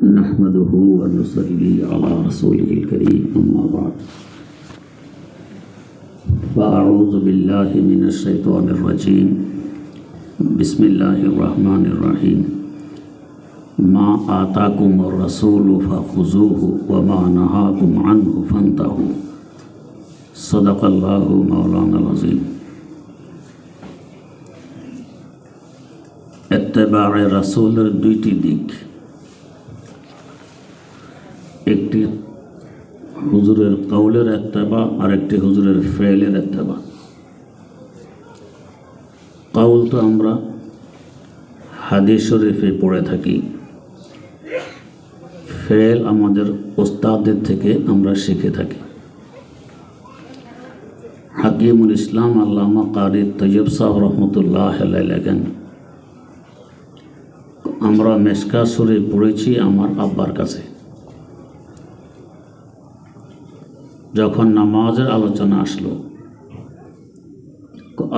نحمده ونصلي على رسوله الكريم، أما بعد. فأعوذ بالله من الشيطان الرجيم. بسم الله الرحمن الرحيم. ما آتاكم الرسول فخذوه وما نهاكم عنه فانتهوا. صدق الله مولانا العظيم. اتباع رسول الدوتي ديك একটি হুজুরের কৌলের এত্তেবা আর একটি হুজুরের ফেলের এত্তেবা কাউল তো আমরা হাদিস শরীফে পড়ে থাকি। ফেল আমাদের ওস্তাদের থেকে আমরা শিখে থাকি। হাকিমুল ইসলাম আল্লামা কারি তৈয়ব সাহ রহমতুল্লাহ লেখেন, আমরা মেসকা সুরে পড়েছি আমার আব্বার কাছে। যখন নামাজের আলোচনা আসলো,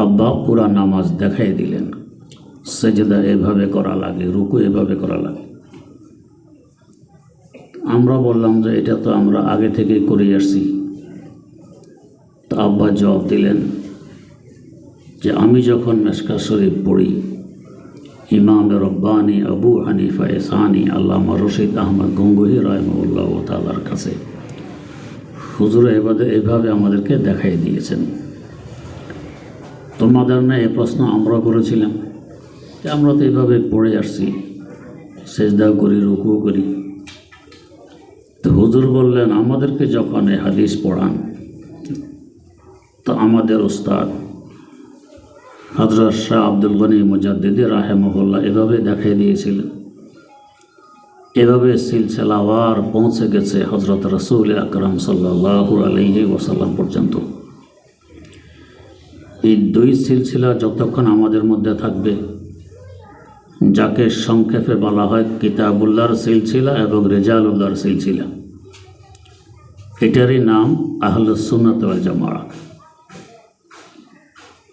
আব্বা পুরা নামাজ দেখাই দিলেন। সেজদা এভাবে করা লাগে, রুকু এভাবে করা লাগে। আমরা বললাম যে এটা তো আমরা আগে থেকে করে আসছি। তো আব্বা জবাব দিলেন যে আমি যখন মেসকা শরীফ পড়ি, ইমাম রব্বানি আবু হানিফা এসানি আল্লামা রশিদ আহমদ গঙ্গুহি রহমউল্লাহ তালার কাছে হুজুর এবারে এভাবে আমাদেরকে দেখাই দিয়েছেন। তোমাদের না এ প্রশ্ন আমরা করেছিলাম। যে আমরা তো এভাবে পড়ে আসছি সেজদাও করি রুকুও করি। তো হুজুর বললেন, আমাদেরকে যখন এ হাদিস পড়ান, তো আমাদের ওস্তাদ হজরত শাহ আব্দুল গনি মুজাদ্দিদি রাহেমহল্লা এভাবে দেখাই দিয়েছিলেন। এভাবে সিলসিলাওয়ার পৌঁছে গেছে হজরত রসুল আকরম সাল্লাহু আলহি ওসাল্লাম পর্যন্ত। এই দুই সিলসিলা যতক্ষণ আমাদের মধ্যে থাকবে, যাকে সংক্ষেপে বলা হয় কিতাবুল্লাহর সিলসিলা এবং রেজালুল্লাহর সিলসিলা। এটারই নাম আহলুসুন্নত জামা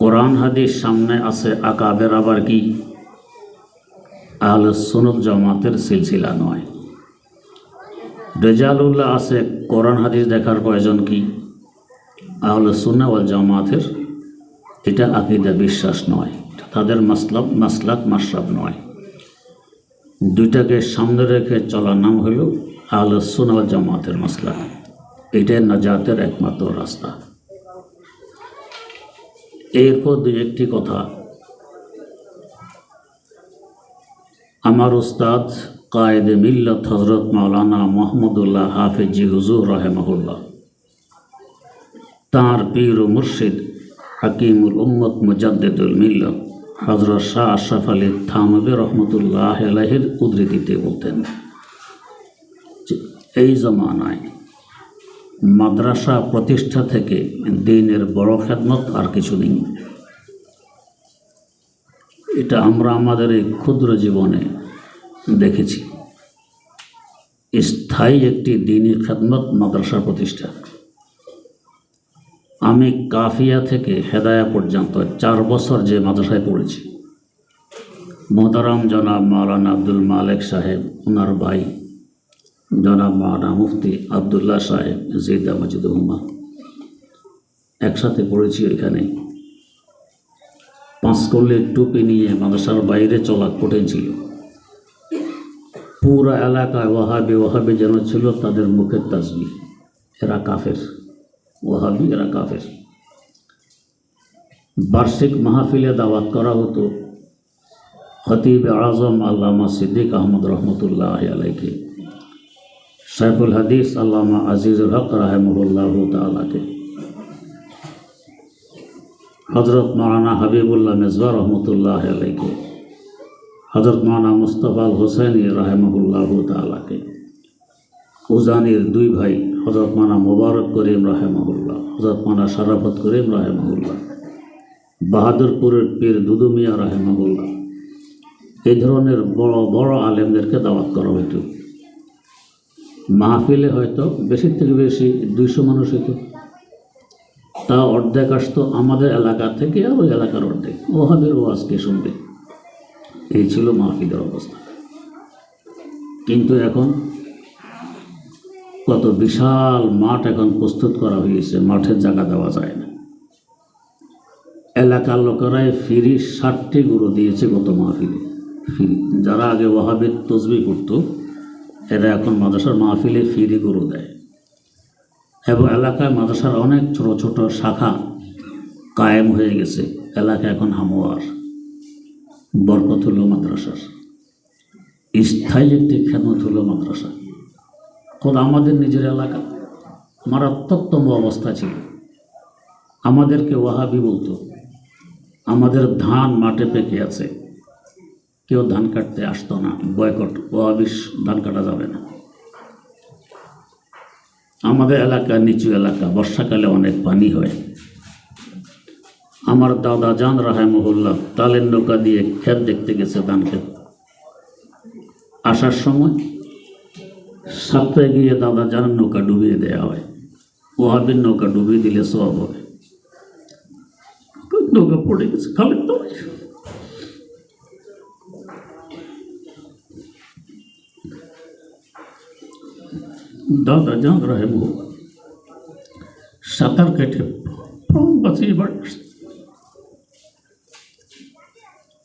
কোরআন হাদিস সামনে আছে, আকাবের আবার কি? আহলে সুনত জামাতের সিলসিলা নয়। রেজালুল্লাহ আছে, কোরআন হাদিস দেখার প্রয়োজন কি? আহলে সুন্না ওয়াল জামাতের এটা আকিদা বিশ্বাস নয় তাদের মাসলাব, মাসলাক, মাসরাব নয়। দুইটাকে সামনে রেখে চলার নাম হলো আহলে সুন্না ওয়াল জামাতের মাসলাক। এটাই নাজাতের একমাত্র রাস্তা। এরপর দুই একটি কথা আমার উস্তাদ কায়েদে মিল্লত হজরত মাওলানা মোহাম্মদুল্লাহ হাফিজি হুজুর রহেমহুল্লাহ। তাঁর পীর ও মুর্শিদ হাকিমুল উম্মত মুজাদ্দেদুল মিল্লত হজরত শাহ আশরাফ আলী থানবী রহমতুল্লাহ আলাহির উদ্ধৃতিতে বলতেন, এই জমানায় মাদ্রাসা প্রতিষ্ঠা থেকে দিনের বড় খেদমত আর কিছু নেই। এটা আমরা আমাদের এই ক্ষুদ্র জীবনে দেখেছি। স্থায়ী একটি দিনী খেদমত মাদ্রাসা প্রতিষ্ঠা। আমি কাফিয়া থেকে হেদায়া পর্যন্ত চার বছর যে মাদ্রাসায় পড়েছি। মোহতারাম জনাব মাওলানা আব্দুল মালেক সাহেব ওনার ভাই জনাব মাওলানা মুফতি আবদুল্লাহ সাহেব, জিদা মজিদ উম্মা একসাথে পড়েছি ওইখানে পাঁচকল্লির টুপি নিয়ে মাদ্রাসার বাইরে চলা কঠিন ছিল। পুরা এলাকায় ওয়াহাবি ওয়াহাবি যেন ছিল তাদের মুখের তাজবি। এরা কাফের। ওয়াহাবি, এরা কাফের। বার্ষিক মাহফিলে দাওয়াত করা হতো খতিব আজম আল্লামা সিদ্দিক আহমদ রহমতুল্লাহ আলাইকে সাইফুল হাদিস আল্লামা আজিজুল হক রাহেমুল্লাহ তালাকে হজরত মৌলানা হাবিবুল্লাহ মেজবা রহমতুল্লাহ আলাইকে হজরত মৌলানা মুস্তফাল হোসেনী রাহেমহুল্লাহ তালাকে উজানির দুই ভাই হজরত মানা মোবারক করিম রাহেমহুল্লাহ হজরত মানা শরাফত করিম রাহেমহুল্লাহ, বাহাদুরপুরের পীর দুদু মিয়া রাহেমহুল্লাহ, এই ধরনের বড় বড় আলেমদেরকে দাওয়াত করা হইতো। মাহফিলে হয়তো বেশির থেকে বেশি দুইশো মানুষ হইতো। তা অর্ধেক আসতো আমাদের এলাকা থেকে আর ওই এলাকার অর্ধেক। ওহাবের ওয়াজকে শুনবে? এই ছিল মাহফিলের অবস্থা। কিন্তু এখন কত বিশাল মাঠ এখন প্রস্তুত করা হয়েছে, মাঠের জায়গা দেওয়া যায় না। এলাকার লোকেরাই ফিরি ষাটটি গরু দিয়েছে গত মাহফিলে। ফিরি। যারা আগে ওয়াহাবের তসবি করতো, এরা এখন মাদ্রাসার মাহফিলে ফিরি গরু দেয়। এবং এলাকায় মাদ্রাসার অনেক ছোট ছোট শাখা কায়েম হয়ে গেছে। এলাকা এখন হামোয়ার বরকত হলো মাদ্রাসার, স্থায়ী একটি খেদমত হলো মাদ্রাসা। খোদ আমাদের নিজের এলাকা মারাত্মকতম অবস্থা ছিল। আমাদেরকে ওয়াহাবি বলতো, আমাদের ধান মাঠে পেকে আছে, কেউ ধান কাটতে আসতো না, বয়কট ওয়াহাবিস ধান কাটা যাবে না। আমাদের এলাকা নিচু এলাকা, বর্ষাকালে অনেক পানি হয়। আমার দাদা জান রাহেমহুল্লাহ তালের নৌকা দিয়ে ক্ষেত দেখতে গেছে ধান ক্ষেত। আসার সময় সাতটায় গিয়ে দাদা জানের নৌকা ডুবিয়ে দেওয়া হয়। ওহাবের নৌকা ডুবিয়ে দিলে সব হবে নৌকা পড়ে গেছে, খালের তলায়। দাদা জান রাহেমু সাঁতার কেটে বাঁচিয়ে।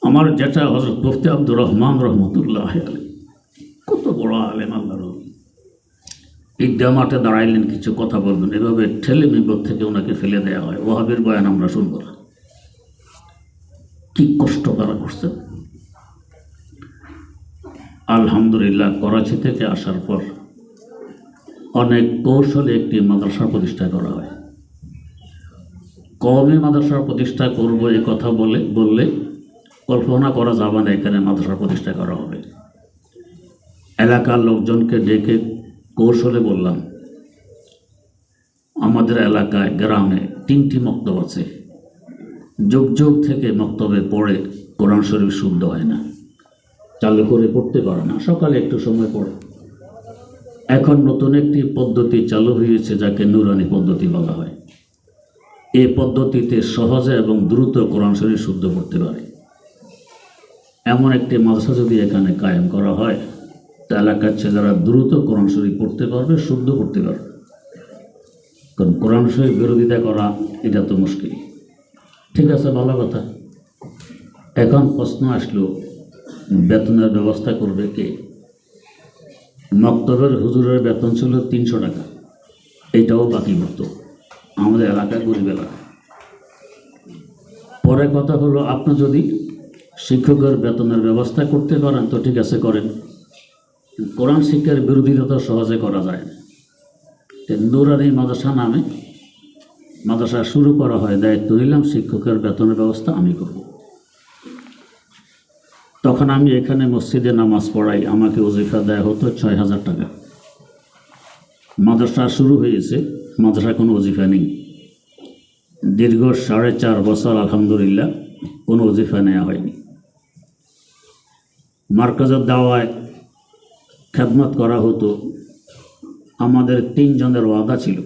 আমার যেটা হজরত মুফতি আব্দুর রহমান রহমতুল্লাহ আলী। কত বড় আলেম আল্লাহ ঈদগা মাঠে দাঁড়াইলেন, কিছু কথা বলবেন। এভাবে ঠেলে বিপদ থেকে ওনাকে ফেলে দেওয়া হয়। ওহাবের বয়ান আমরা শুনব না। কি কষ্ট তারা করছে। আলহামদুলিল্লাহ, করাচি থেকে আসার পর অনেক কৌশলে একটি মাদ্রাসা প্রতিষ্ঠা করা হয়। কমে মাদ্রাসা প্রতিষ্ঠা করব এ কথা বলে, বললে কল্পনা করা যাবে না এখানে মাদ্রাসা প্রতিষ্ঠা করা হবে। এলাকার লোকজনকে ডেকে কৌশলে বললাম, আমাদের এলাকায় গ্রামে তিনটি মক্তব আছে। যুগ যুগ থেকে মক্তবে পড়ে কোরআন শরীফ শুদ্ধ হয় না। চালু করে পড়তে পারে না। সকালে একটু সময় পড়ে এখন নতুন একটি পদ্ধতি চালু হয়েছে যাকে নুরানি পদ্ধতি বলা হয়। এ পদ্ধতিতে সহজে এবং দ্রুত কোরআন শরীফ শুদ্ধ করতে পারে। এমন একটি মাদ্রাসা যদি এখানে কায়েম করা হয় তা এলাকার ছেলেরা দ্রুত কোরআন শরীফ পড়তে পারবে, শুদ্ধ করতে পারবে। কারণ কোরআন শরীফ বিরোধিতা করা, এটা তো মুশকিল। ঠিক আছে, ভালো কথা। এখন প্রশ্ন আসলো, বেতনের ব্যবস্থা করবে কে? মক্তবের হুজুরের বেতন ছিল তিনশো টাকা। এটাও বাকি পড়তো আমাদের এলাকায় গরিব এলাকা পরে কথা হলো, আপনি যদি শিক্ষকের বেতনের ব্যবস্থা করতে পারেন, তো ঠিক আছে, করেন। কোরআন শিক্ষার বিরোধিতা তো সহজে করা যায় না। নুরানি মাদ্রাসা নামে মাদ্রাসা শুরু করা হয়, দায়িত্ব নিলাম, শিক্ষকের বেতনের ব্যবস্থা আমি করব। তখন আমি এখানে মসজিদে নামাজ পড়াই, আমাকে ওজিফা দেয়া হতো ছয় হাজার টাকা। মাদ্রাসা শুরু হয়েছে মাদ্রাসা কোনো ওজিফা নেই। দীর্ঘ সাড়ে চার বছর, আলহামদুলিল্লাহ, কোনো ওজিফা নেওয়া হয়নি। মার্কাজের দাওয়ায় খেদমত করা হতো। আমাদের তিনজনের ওয়াদা ছিল,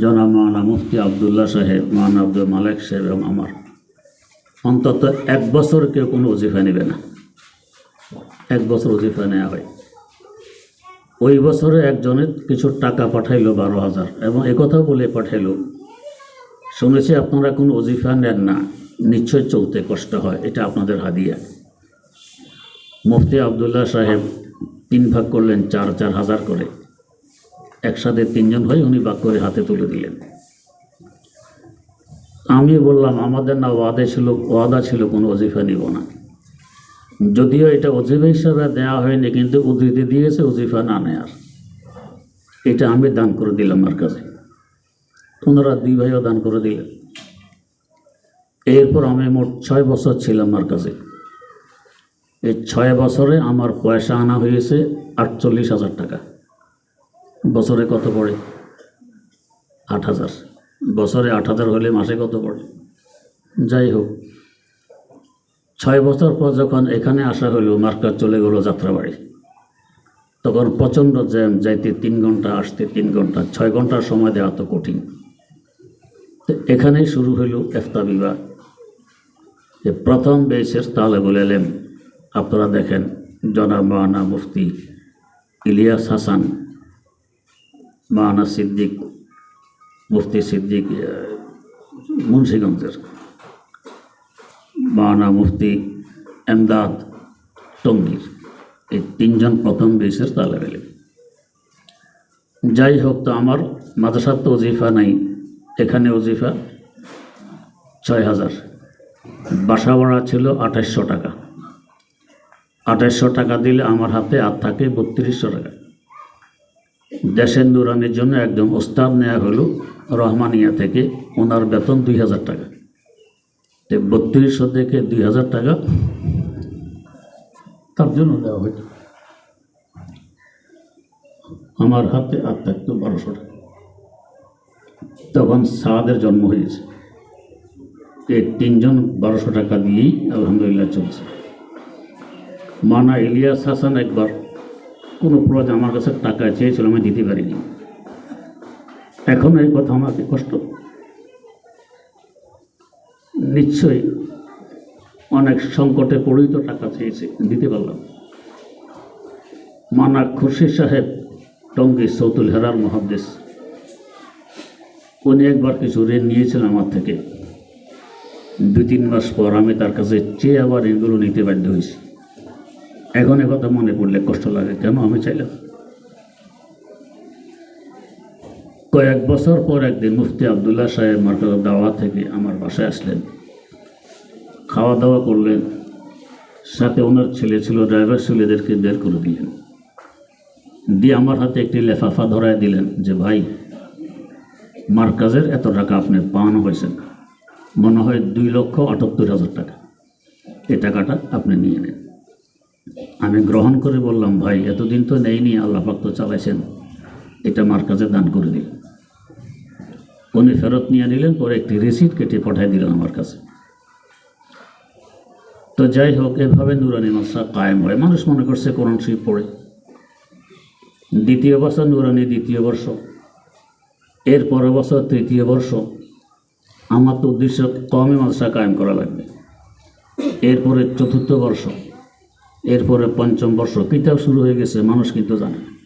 জনাব মাওলানা মুফতি আবদুল্লাহ সাহেব, মাওলানা আব্দুল মালেক সাহেব এবং আমার। অন্তত এক বছর কেউ কোনো ওজিফা নেবে না। এক বছর ওজিফা নেওয়া হয়। ওই বছরে একজনের কিছু টাকা পাঠাইলো বারো হাজার এবং একথাও বলে পাঠাইলো, শুনেছি আপনারা কোনো ওজিফা নেন না, নিশ্চয় চলতে কষ্ট হয়, এটা আপনাদের হাদিয়া। মুফতি আবদুল্লাহ সাহেব তিন ভাগ করলেন, চার চার হাজার করে। একসাথে তিনজন হয়ে, উনি ভাগ করে হাতে তুলে দিলেন। আমি বললাম, আমাদের না ওয়াদা ছিল ওয়াদা ছিল, কোনো অজিফা নিব না। যদিও এটা ওজিফা হিসাবে দেওয়া হয়নি, কিন্তু উদ্ধৃতি দিয়েছে ওজিফা না নেয়ার। এটা আমি দান করে দিলাম আমার কাছে। ওনারা দুই ভাইও দান করে দিলেন। এরপর আমি মোট ছয় বছর ছিলাম আমার কাছে। এই ছয় বছরে আমার পয়সা আনা হয়েছে আটচল্লিশ হাজার টাকা। বছরে কত পড়ে? আট হাজার। বছরে আট হাজার হলে মাসে কত পড়ে? যাই হোক, ছয় বছর পর যখন এখানে আসা হলো মার্কার চলে গেলো যাত্রাবাড়ি। তখন প্রচণ্ড জ্যাম, যাইতে তিন ঘণ্টা, আসতে তিন ঘণ্টা, ছয় ঘণ্টার সময় দেওয়া তো কঠিন। তো এখানেই শুরু হইল এফতা বিভাগ যে প্রথম বেসের তাহলে বলে এলেন, আপনারা দেখেন, জনাব মাওলানা মুফতি ইলিয়াস হাসান মাওলানা সিদ্দিক মুফতি সিদ্দিক মুন্সিগঞ্জের। মাওলানা মুফতি এমদাদ টঙ্গীর। এই তিনজন প্রথম বেসের তালেব এলেন যাই হোক তো আমার মাদ্রাসার তো ওজিফা নাই, এখানে ওজিফা ছয় হাজার। বাসা ভাড়া ছিল আঠাশশো টাকা। আঠাশশো টাকা দিলে আমার হাতে আর থাকে বত্রিশশো টাকা। দেশের নুরানির জন্য একদম ওস্তাদ নেওয়া হলো রহমানিয়া থেকে ওনার বেতন দুই হাজার টাকা। তো বত্রিশশো থেকে দুই হাজার টাকা। তার জন্য দেওয়া হয়েছে। আমার হাতে আর থাকতো বারোশো টাকা। তখন সাদের জন্ম হয়েছে। এই তিনজন বারোশো টাকা দিয়েই আলহামদুলিল্লাহ চলছে। মানা ইলিয়াস হাসান একবার কোনো প্রজ আমার কাছে টাকা চেয়েছিল, আমি দিতে পারিনি। এখন এই কথা আমাকে কষ্ট নিশ্চয়ই অনেক সংকটে পড়েই তো টাকা চেয়েছে, দিতে পারলাম। মানা খুরশিদ সাহেব, টঙ্গী সৌতুল হেরার মহাদেশ। উনি একবার কিছু ঋণ নিয়েছিলেন আমার থেকে। দুই তিন মাস পর আমি তার কাছে চেয়ে আবার ঋণগুলো নিতে বাধ্য হয়েছি। এখন কথা মনে পড়লে কষ্ট লাগে। কেন আমি চাইলাম? কয়েক বছর পর একদিন মুফতি আবদুল্লাহ সাহেব মার্কাজ দাওয়া থেকে আমার বাসায় আসলেন। খাওয়া দাওয়া করলেন। সাথে ওনার ছেলে ছিল ড্রাইভার ছেলেদেরকে বের করে দিলেন। দিয়ে আমার হাতে একটি লেফাফা ধরায় দিলেন যে, ভাই, মার্কাজের এত টাকা আপনি পাওয়ানো হয়েছেন মনে হয় দুই লক্ষ আটাত্তর হাজার টাকা। এই টাকাটা আপনি নিয়ে নেন। আমি গ্রহণ করে বললাম, ভাই, এতদিন তো নেইনি, আল্লাহ পাক তো চালাইছেন। এটা মার্কাজে দান করে দিন। উনি ফেরত নিয়ে নিলেন, পরে একটি রিসিট কেটে পাঠিয়ে দিলেন আমার কাছে। তো যাই হোক, এভাবে নুরানি মাসা কায়েম হয়। মানুষ মনে করছে কোরআন শরীফ পড়ে। দ্বিতীয় বছর নুরানি দ্বিতীয় বর্ষ। এর পরের বছর তৃতীয় বর্ষ। আমার তো উদ্দেশ্য কমে মাদ্রাসা কায়েম করা লাগবে। এরপরে চতুর্থ বর্ষ। এরপরে পঞ্চম বর্ষ। কিতাব শুরু হয়ে গেছে, মানুষ কিন্তু জানে।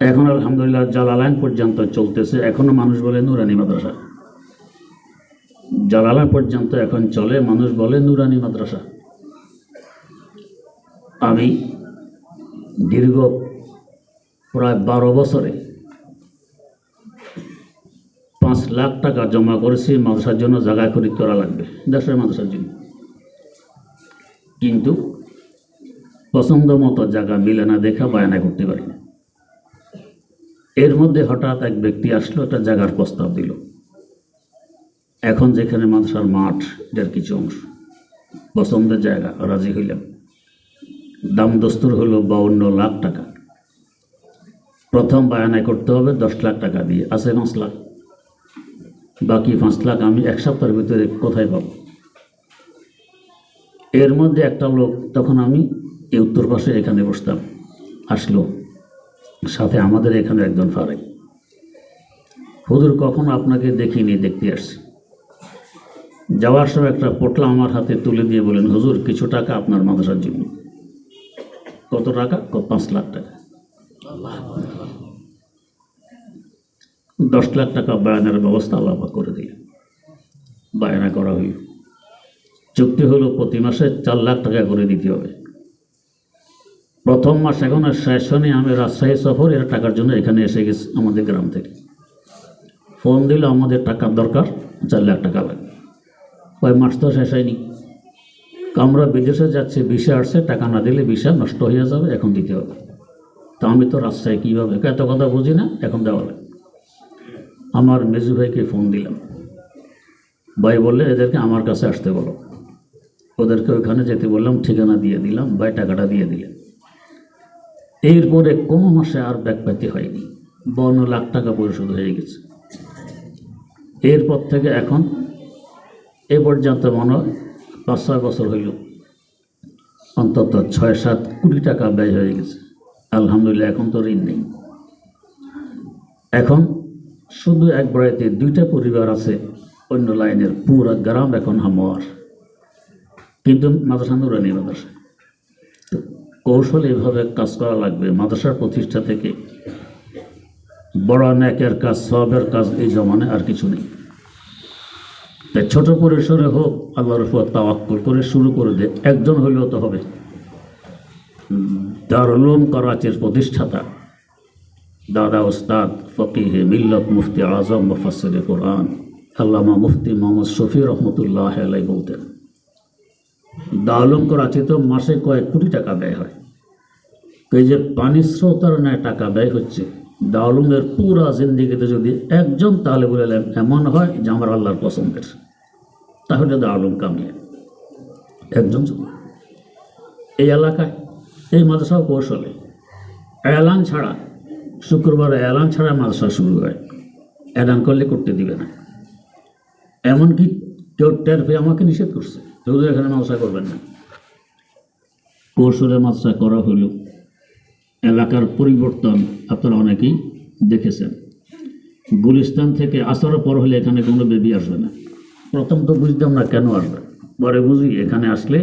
এখন আলহামদুলিল্লাহ জালালাইন পর্যন্ত চলতেছে। এখনও মানুষ বলে নুরানি মাদ্রাসা। জালালাইন পর্যন্ত এখন চলে, মানুষ বলে নুরানি মাদ্রাসা। আমি দীর্ঘ প্রায় বারো বছরে পাঁচ লাখ টাকা জমা করেছি, মাদ্রাসার জন্য জায়গা খরিদ করা লাগবে, দেশের মাদ্রাসার জন্য। কিন্তু পছন্দ মতো জায়গা মিলে না, দেখা বায়না করতে পারি না। এর মধ্যে হঠাৎ এক ব্যক্তি আসলো, একটা জায়গার প্রস্তাব দিল। এখন যেখানে মাদ্রাসার মাঠ, এটার কিছু অংশ। পছন্দের জায়গা, রাজি হইলাম। দাম দস্তুর হলো বাউন্ন লাখ টাকা। প্রথম বায়ানায় করতে হবে দশ লাখ টাকা দিয়ে, আছে পাঁচ লাখ। বাকি পাঁচ লাখ আমি এক সপ্তাহের ভিতরে কোথায় পাবো? এর মধ্যে একটা লোক, তখন আমি এই উত্তর পাশে এখানে বসতাম, আসলো। সাথে আমাদের এখানে একজন ফারেক। হুজুর, কখনো আপনাকে দেখিনি, দেখতে আসছি। যাওয়ার সময় একটা পোটলা আমার হাতে তুলে দিয়ে বলেন হুজুর, কিছু টাকা আপনার মাদ্রাসার জন্য। কত টাকা? পাঁচ লাখ টাকা। দশ লাখ টাকা বায়নার ব্যবস্থা আল্লাহ পাক করে দিলেন। বায়না করা হইল। চুক্তি হলো প্রতি মাসে চার লাখ টাকা করে দিতে হবে। প্রথম মাস এখন শেষ হয়নি, আমি রাজশাহী সফর এর টাকার জন্য এখানে এসে গেছি আমাদের গ্রাম থেকে। ফোন দিল, আমাদের টাকার দরকার, চার লাখ টাকা লাগবে। কয় মাস তো শেষ হয়নি। আমরা বিদেশে যাচ্ছি, ভিসা আসছে, টাকা না দিলে ভিসা নষ্ট হয়ে যাবে, এখন দিতে হবে। তা আমি তো রাজশাহী কীভাবে? এত কথা বুঝি না, এখন দেওয়া লাগবে আমার মেজু ভাইকে ফোন দিলাম। ভাই বললে, এদেরকে আমার কাছে আসতে বলো। ওদেরকে ওখানে যেতে বললাম, ঠিকানা দিয়ে দিলাম, ভাই টাকাটা দিয়ে দিলেন। এরপরে কোনো মাসে আর ব্যাক পাইতে হয়নি? বাউন্ন লাখ টাকা পরিশোধ হয়ে গেছে। এরপর থেকে এখন এ পর্যন্ত মনে পাঁচ, ছয় বছর হইল। অন্তত ছয়, সাত কোটি টাকা ব্যয় হয়ে গেছে। আলহামদুলিল্লাহ, এখন তো ঋণ নেই। এখন শুধু এক বাড়িতে দুইটা পরিবার আছে, অন্য লাইনের পুরো গ্রাম এখন হামোয়ার কিন্তু মাদ্রাসা নুরানি মাদ্রাসা। কৌশলে এভাবে কাজ করা লাগবে, মাদ্রাসার প্রতিষ্ঠা থেকে। বড় ন্যাকের কাজ, সবের কাজ এই জমানে আর কিছু নেই। তাই ছোট পরিসরে হোক, আল্লাহর উপর তাওয়াক্কুল করে শুরু করে দে, একজন হইলেও তো হবে। দারুলুম করাচির প্রতিষ্ঠাতা, দাদা ওস্তাদ ফকিহে, মিল্লত মুফতি আজম মুফাসির কোরআন, আল্লামা মুফতি মোহাম্মদ শফি রহমতুল্লাহ আলাই বলতেন। দারুলুম করাচি তো মাসে কয়েক কোটি টাকা ব্যয় হয়। এই যে পানি স্রোতার ন্যায় টাকা ব্যয় হচ্ছে দারুলুমের পুরা জিন্দিগিতে যদি একজন তাহলে বলে এমন হয় যে আমার আল্লাহর পছন্দের তাহলে দারুলুম কামিয়ে একজন এই এলাকায়, এই মাদ্রাসা কৌশলে। এলান ছাড়া, শুক্রবার এলান ছাড়া মাদ্রাসা শুরু হয়। এলান করলে করতে দিবে না। এমনকি কেউ টের পেয়ে আমাকে নিষেধ করছে। কেউ এখানে মাদ্রাসা করবেন না। কৌশলে মাদ্রাসা করা হইল এলাকার পরিবর্তন আপনারা অনেকেই দেখেছেন। গুলিস্তান থেকে আসার পর হলে এখানে কোনো বেবি আসবে না। প্রথম তো বুঝতাম না কেন আসবে? পরে বুঝি এখানে আসলে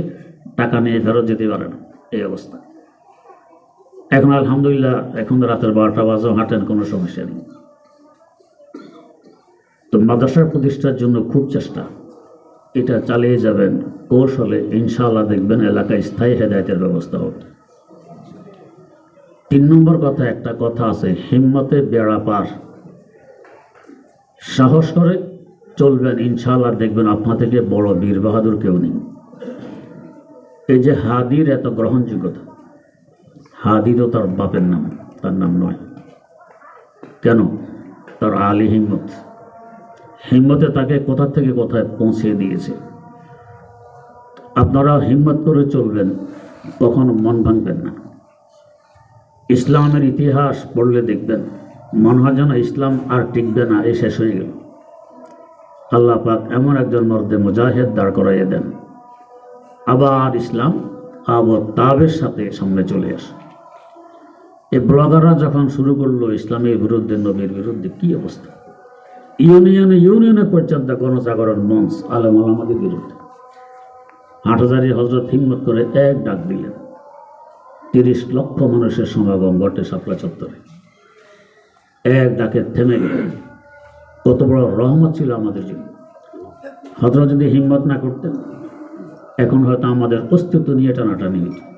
টাকা নিয়ে ফেরত যেতে পারে না। এই অবস্থা। এখন আলহামদুলিল্লাহ, এখন রাতের বারোটা বাজেও হাঁটেন, কোনো সমস্যা নেই। তো মাদ্রাসার প্রতিষ্ঠার জন্য খুব চেষ্টা। এটা চালিয়ে যাবেন, কৌশলে ইনশাআল্লাহ দেখবেন এলাকায় স্থায়ী হেদায়তের ব্যবস্থা হবে। তিন নম্বর কথা, একটা কথা আছে, হিম্মতে বেড়া পার। সাহস করে চলবেন, ইনশাআল্লাহ দেখবেন আপনা থেকে বড় বীর বাহাদুর কেউ নেই। এই যে হাদির এত গ্রহণযোগ্যতা, হাদি তো তার বাপের নাম, তার নাম নয়। কেন? তার আলী হিম্মত। হিম্মতে তাকে কোথা থেকে কোথায় পৌঁছিয়ে দিয়েছে। আপনারা হিম্মত করে চলবেন, কখনো মন ভাঙবেন না। ইসলামের ইতিহাস পড়লে দেখবেন, মনে হয় যেন ইসলাম আর টিকবে না এই শেষ হয়ে গেল। আল্লাহ পাক এমন একজন মর্দে মুজাহেদ দাঁড় করাইয়ে দেন। আবার ইসলাম আবর তাবের সাথে সামনে চলে আসে। এই ব্লগাররা যখন শুরু করল ইসলামের বিরুদ্ধে, নবীর বিরুদ্ধে, কি অবস্থা? ইউনিয়নে ইউনিয়নে পর্যন্ত গণজাগরণ মঞ্চ, আলম আলামাদের বিরুদ্ধে। হাটহাজারি হজরত হিম্মত করে এক ডাক দিলেন। তিরিশ লক্ষ মানুষের সমাগম ঘটে শাপলা চত্বরে। এক ডাকে থেমে গেল। কত বড় রহমত ছিল আমাদের জন্য। হজরত যদি হিম্মত না করতেন, এখন হয়তো আমাদের অস্তিত্ব নিয়ে টানাটানি হতো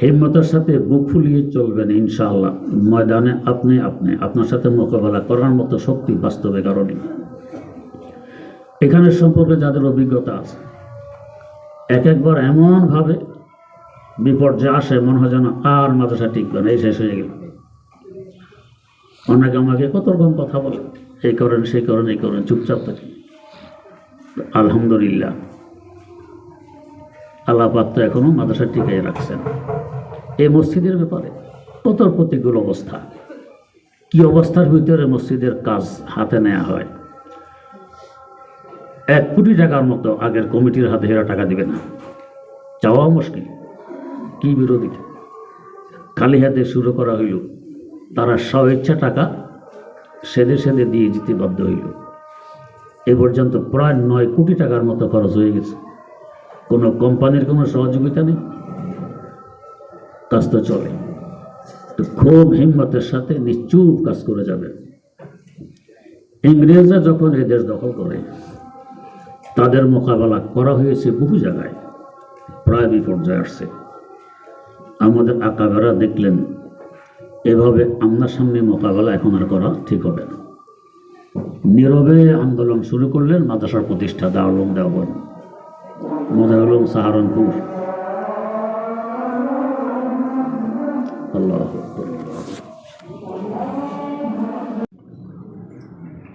হিম্মতের সাথে বুক ফুলিয়ে চলবেন ইনশাআল্লাহ। ময়দানে আপনি আপনি, আপনার সাথে মোকাবেলা করার মতো শক্তি বাস্তবে কারণে এখানে সম্পর্কে যাদের অভিজ্ঞতা আছে, এক একবার এমনভাবে বিপর্যয় আসে, মনে হয় যেন আর মাদ্রাসা টিকবে না, এই শেষ হয়ে গেল। অনেকে আমাকে কত রকম কথা বলে, এই করেন, সেই করেন, এই করেন, চুপচাপ থাকি। আলহামদুলিল্লাহ। আল্লাহ পাক তো এখনও মাদ্রাসা টিকাই রাখছেন। এই মসজিদের ব্যাপারে কত প্রতিকূল অবস্থা? কি অবস্থার ভিতরে মসজিদের কাজ হাতে নেওয়া হয়? এক কোটি টাকার মতো আগের কমিটির হাতে হেরা টাকা দিবে না। চাওয়াও মুশকিল। কি বিরোধী খালি হাতে শুরু করা হইল। তারা স্বেচ্ছা টাকা সেদে সেদে দিয়ে যেতে বাধ্য হইল। এ পর্যন্ত প্রায় নয় কোটি টাকার মতো খরচ হয়ে গেছে। কোনো কোম্পানির কোনো সহযোগিতা নেই? কাজ তো চলে। তো খুব হিম্মতের সাথে নিশ্চুপ কাজ করে যাবে ইংরেজরা যখন এই দেশ দখল করে, তাদের মোকাবেলা করা হয়েছে বহু জায়গায়। প্রায় বিপর্যয় আসছে। আমাদের আকাবেরা দেখলেন, এভাবে আপনার সামনে মোকাবেলা এখন আর করা ঠিক হবে না। নীরবে আন্দোলন শুরু করলেন মাদ্রাসার প্রতিষ্ঠা দারুলুম দেওয়ান মোজাহুলুম সাহারনপুর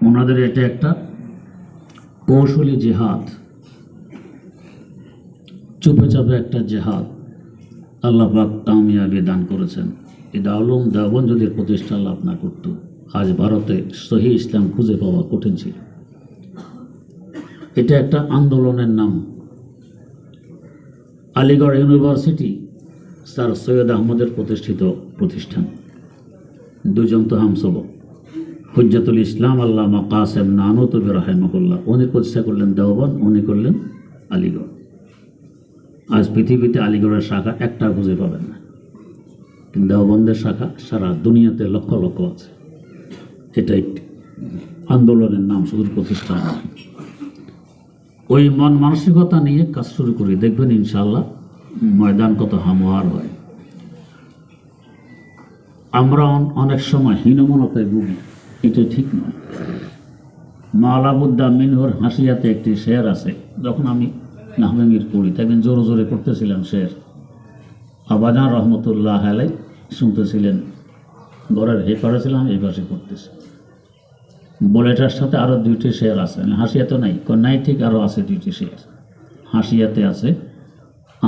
ওনাদের এটা একটা কৌশলী জেহাদ। চুপে চাপে একটা জেহাদ আল্লাহ পাক কামিয়াবি দান করেছেন। এই দাউলুম দেওবন্দের প্রতিষ্ঠা লাভ না করত, আজ ভারতে সহি ইসলাম খুঁজে পাওয়া কঠিন ছিল। এটা একটা আন্দোলনের নাম। আলিগড় ইউনিভার্সিটি স্যার সৈয়দ আহমদের প্রতিষ্ঠিত প্রতিষ্ঠান। দুজন তো হামসব হুজ্জাতুল ইসলাম আল্লামা কাসেম নানুতবি রাহেমকুল্লাহ উনি প্রতিষ্ঠা করলেন দেওবন উনি করলেন আলিগড়। আজ পৃথিবীতে আলিগড়ের শাখা একটা খুঁজে পাবেন না। দেওবন্দের শাখা সারা দুনিয়াতে লক্ষ লক্ষ আছে। এটা একটি আন্দোলনের নাম, শুধু প্রতিষ্ঠান। ওই মন মানসিকতা নিয়ে কাজ শুরু করি। দেখবেন ইনশাল্লাহ ময়দান কত হামোয়ার হয়। আমরা অনেক সময় হীনমনতায় ভুগি, এটা ঠিক নয়। মালাবুদ্দা মিনহুর হাসিয়াতে একটি শেয়ার আছে, যখন আমি নাহমেমির পড়ি তখন জোরে জোরে পড়তেছিলাম শের। আবাজান রহমতুল্লাহ আলাই শুনতেছিলেন, ঘরের হে ছিলাম, এই পাশে পড়তেছি। বলেটার সাথে আরও দুইটি শেয়ার আছে। হাসিয়াতে নাই কন্যায় ঠিক আরও আছে দুইটি শেয়ার। হাসিয়াতে আছে,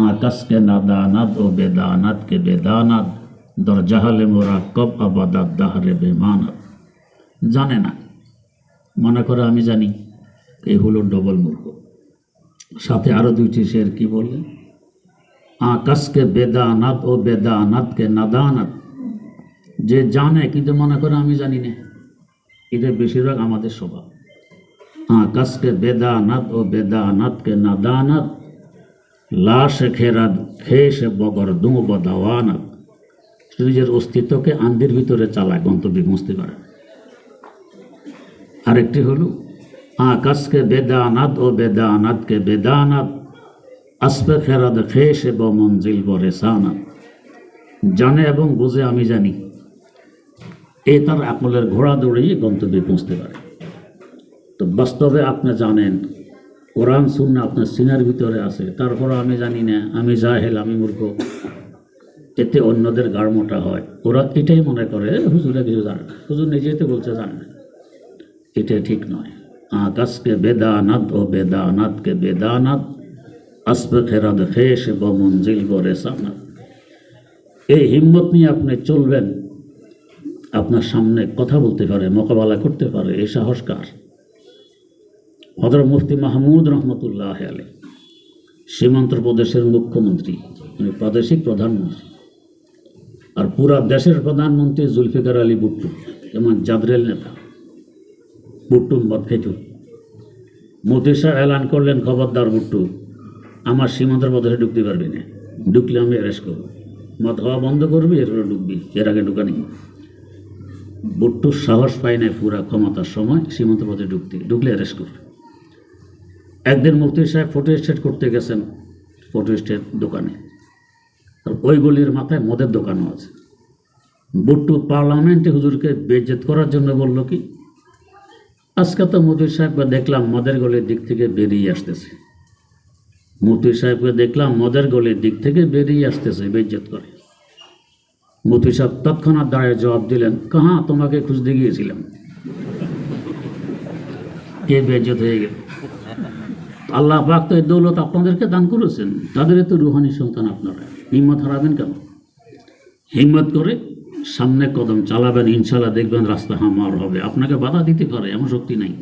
আকাশকে নাদানাদ ও বেদানাদকে বেদানাদ দর জাহালে মোরা কব আবাদাদ দাহারে বেমানাদ। জানে না, মনে করে আমি জানি, এই হলো ডবল মূর্খ। সাথে আরও দুইটি শের কি বললেন আকাশকে বেদানাদ ও বেদানাদকে নাদানাদ। যে জানে, কিন্তু মনে করে আমি জানি না। এটা বেশিরভাগ আমাদের স্বভাব। আকাশকে বেদানাদ ও বেদানাদকে নাদানাদ লাশ খেরাদ খেয়ে সে বগর, দুম বদাওয়ানাদ নিজের অস্তিত্বকে আন্দির ভিতরে চালায় গন্তব্যে পৌঁছতে পারে। আরেকটি হলো আকাশকে বেদানাদ ও বেদানাদকে বেদানাদ আসবে খেরাদ খেয়ে সে ব মঞ্জিল বরে সানাদ জানে এবং বুঝে আমি জানি। এ তার আকলের ঘোড়া দৌড়িয়ে গন্তব্যে পৌঁছতে পারে। তো বাস্তবে আপনি জানেন, কোরআন শূন্য আপনার সিনার ভিতরে আছে। তারপর আমি জানি না, আমি জাহেল, আমি মূর্খ। এতে অন্যদের গাড় মোটা হয়। ওরা এটাই মনে করে হুজুরা কিছু জানে না। হুজুর নিজেই তো বলছে, জানে না। এটা ঠিক নয়। আকাশকে বেদানাদ ও বেদানাদকে বেদানাদ আসবে খেরাদ খেস ব মঞ্জিল গরে সানাদ এই হিম্মত নিয়ে আপনি চলবেন আপনার সামনে কথা বলতে পারে, মোকাবেলা করতে পারে এই সাহস কার? হজরত মুফতি মাহমুদ রহমতুল্লাহ আলী সীমান্ত প্রদেশের মুখ্যমন্ত্রী মানে প্রাদেশিক প্রধানমন্ত্রী। আর পুরা দেশের প্রধানমন্ত্রী জুলফিকার আলী বুট্টু যেমন জাদরেল নেতা। বুট্টু মদ মোদি শাহ এলান করলেন, খবরদার বুট্টু আমার সীমান্ত প্রদেশে ঢুকতে পারবি না। ঢুকলে আমি অ্যারেস্ট করব। মদ হওয়া বন্ধ করবি, এরপরে ঢুকবি, এর আগে ঢুকানি বুট্টুর সাহস পায় নাই পুরা ক্ষমতার সময় সীমান্ত পথে ঢুকতে। ঢুকলে অ্যারেস্ট করবে। একদিন মুফতি সাহেব ফটো স্টেট করতে গেছেন ফটো স্টেট দোকানে। আর ওই গলির মাথায় মদের দোকানও আছে। বুট্টু পার্লামেন্টে হুজুরকে বেজেত করার জন্য বলল কি, আজকে তো মুফতি সাহেবকে দেখলাম মদের গলির দিক থেকে বেরিয়ে আসতেছে। মুফতি সাহেবকে দেখলাম মদের গলির দিক থেকে বেরিয়ে আসতেছে, বেজ্জত করে। মুফতি সাহেব তৎক্ষণাৎ দাঁড়িয়ে জবাব দিলেন, কাহা, তোমাকে খুঁজতে গিয়েছিলাম। কে বেজ্জত হয়ে গেল। আল্লাহ পাক তো এই দৌলত আপনাদেরকে দান করেছেন তাদের তো রুহানি সন্তান আপনারা। হিম্মত হারাবেন কেন? হিম্মত করে সামনে কদম চালাবেন ইনশাল্লাহ দেখবেন রাস্তা হামার হবে। আপনাকে বাধা দিতে পারে, এমন শক্তি নাই।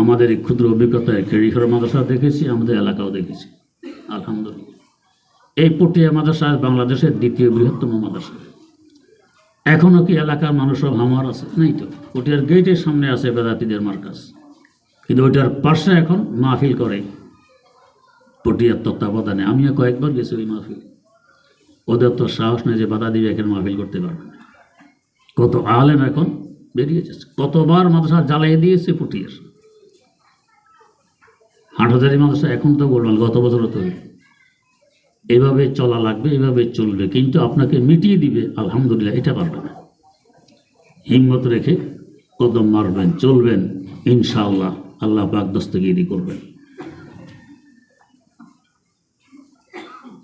আমাদের এই ক্ষুদ্র অভিজ্ঞতায় খেড়িঘর মাদ্রাসা দেখেছি, আমাদের এলাকাও দেখেছি। আলহামদুলিল্লাহ। এই পটিয়া মাদ্রাসা বাংলাদেশের দ্বিতীয় বৃহত্তম মাদ্রাসা। এখনও কি এলাকার মানুষ সব হামার আছে? নাই তো। পটিয়ার গেটের সামনে আছে বেদাতিদের মার্কাজ। কিন্তু ওইটার পাশে এখন মাহফিল করে পটিয়ার তত্ত্বাবধানে। আমিও কয়েকবার গেছি ওই মাহফিল। ওদের তো সাহস নেই যে বাধা দিবে, এখানে মাহফিল করতে পারবে কত আলেম এখন বেরিয়ে যাচ্ছে কতবার মাদ্রাসা জ্বালিয়ে দিয়েছে পটিয়ার। হাটহাজারি মাদ্রাসা এখন তো গোলমাল, গত বছরও তো হইল। এভাবে চলা লাগবে, এভাবে চলবে, কিন্তু আপনাকে মিটিয়ে দিবে, আলহামদুলিল্লাহ, এটা পারবে না। হিম্মত রেখে কদম মারবেন, চলবেন, ইনশাআল্লাহ, আল্লাহ পাক দস্তগিরি করবেন।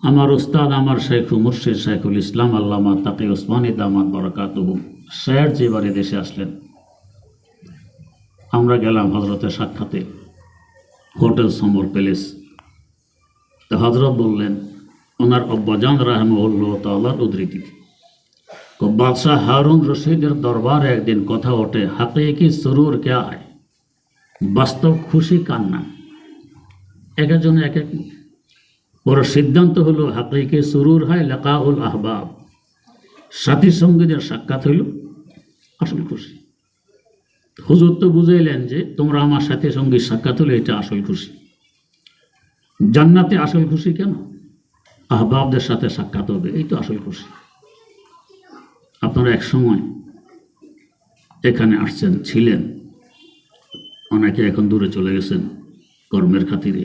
আমার উস্তাদ আমার শেখ মুর্শিদ শেখুল ইসলাম, আল্লামা তাকে ওসমানী দামাত বরকাত স্যার যে এবারে দেশে আসলেন, আমরা গেলাম হজরতের সাক্ষাতে, হোটেল সমর প্যালেস। তো হজরত বললেন ওনার অব্বাজান রাহমউল্লাহ তাল্লার উদ্ধৃতি। তো বাদশাহ হারুন রশিদের দরবারে একদিন কথা ওঠে, হাকিকি সরুর কে হয় বাস্তব খুশি কান্না। এক একজন এক এক বড় সিদ্ধান্ত হলো, হাকিকি সরুর হয় লেকাউল আহবাব। সাথী সঙ্গীদের সাক্ষাৎ হইল, আসল খুশি। হুজুর তো বুঝাইলেন যে, তোমরা আমার সাথে সঙ্গীর সাক্ষাৎ হলে এটা আসল খুশি। জান্নাতে আসল খুশি কেন? আহবাবদের সাথে সাক্ষাৎ হবে, এই তো আসল খুশি। আপনারা এক সময় এখানে আসছেন, ছিলেন। অনেকে এখন দূরে চলে গেছেন কর্মের খাতিরে।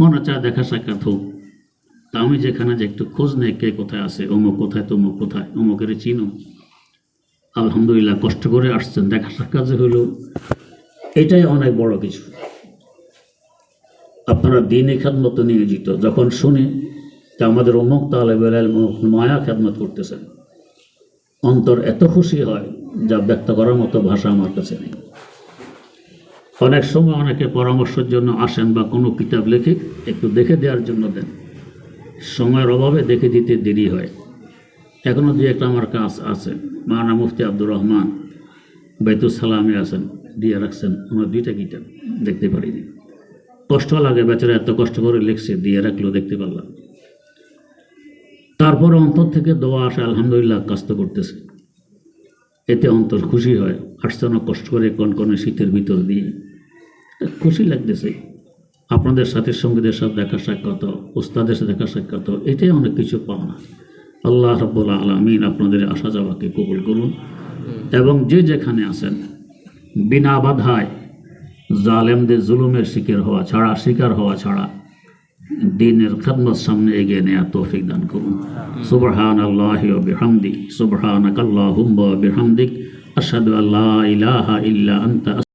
মনে চায় দেখা সাক্ষাৎ হোক। তা আমি যেখানে যে একটু খোঁজ নেই কে কোথায় আছে, অমুক কোথায়, তমুক কোথায় অমুকের চিনো। আলহামদুলিল্লাহ কষ্ট করে আসছেন, দেখা সাক্ষাৎ যে হইল, এটাই অনেক বড় কিছু। আপনারা দিনে খেদমত নিয়োজিত, যখন শুনি যে আমাদের অমুক তালেবের মায়া খেদমত করতেছেন। অন্তর এত খুশি হয় যা ব্যক্ত করার মতো ভাষা আমার কাছে নেই। অনেক সময় অনেকে পরামর্শের জন্য আসেন বা কোনো কিতাব লেখে, একটু দেখে দেওয়ার জন্য দেন। সময়ের অভাবে দেখে দিতে দেরি হয়। এখনও দু একটা আমার কাজ আছে। মানা মুফতি আব্দুর রহমান সালামে আছেন, দিয়ে রাখছেন। ওনার দুইটা কিতাব দেখতে পারিনি। কষ্ট লাগে বেচারা এত কষ্ট করে লিখছে, দিয়ে রাখলেও দেখতে পারলাম তারপরে অন্তর থেকে দোয়া আসে, আলহামদুলিল্লাহ কাজ করতেছে। এতে অন্তর খুশি হয়, আসছে অনেক কষ্ট করে কনকনে শীতের ভিতর দিয়ে। খুশি লাগতেছে। আপনাদের সাথে, সঙ্গীদের সাথে দেখা সাক্ষাৎ, ওস্তাদের সাথে দেখা সাক্ষাৎ, এটাই অনেক কিছু পাওনা। আল্লাহ রব্বুল আলমিন আপনাদের আসা যাওয়াকে কবুল করুন। এবং যে যেখানে আছেন, বিনা বাধায় জালেমদের জুলুমের শিকার হওয়া ছাড়া, শিকার হওয়া ছাড়া দিনের খেদমত সামনে এগিয়ে নেওয়া তৌফিক দান করুন। সুবহান আল্লাহ বিহামদি সুবহানাক আল্লাহুম্মা বিহামদিক, আশহাদু আল্লা ইলাহা ইল্লা আনতা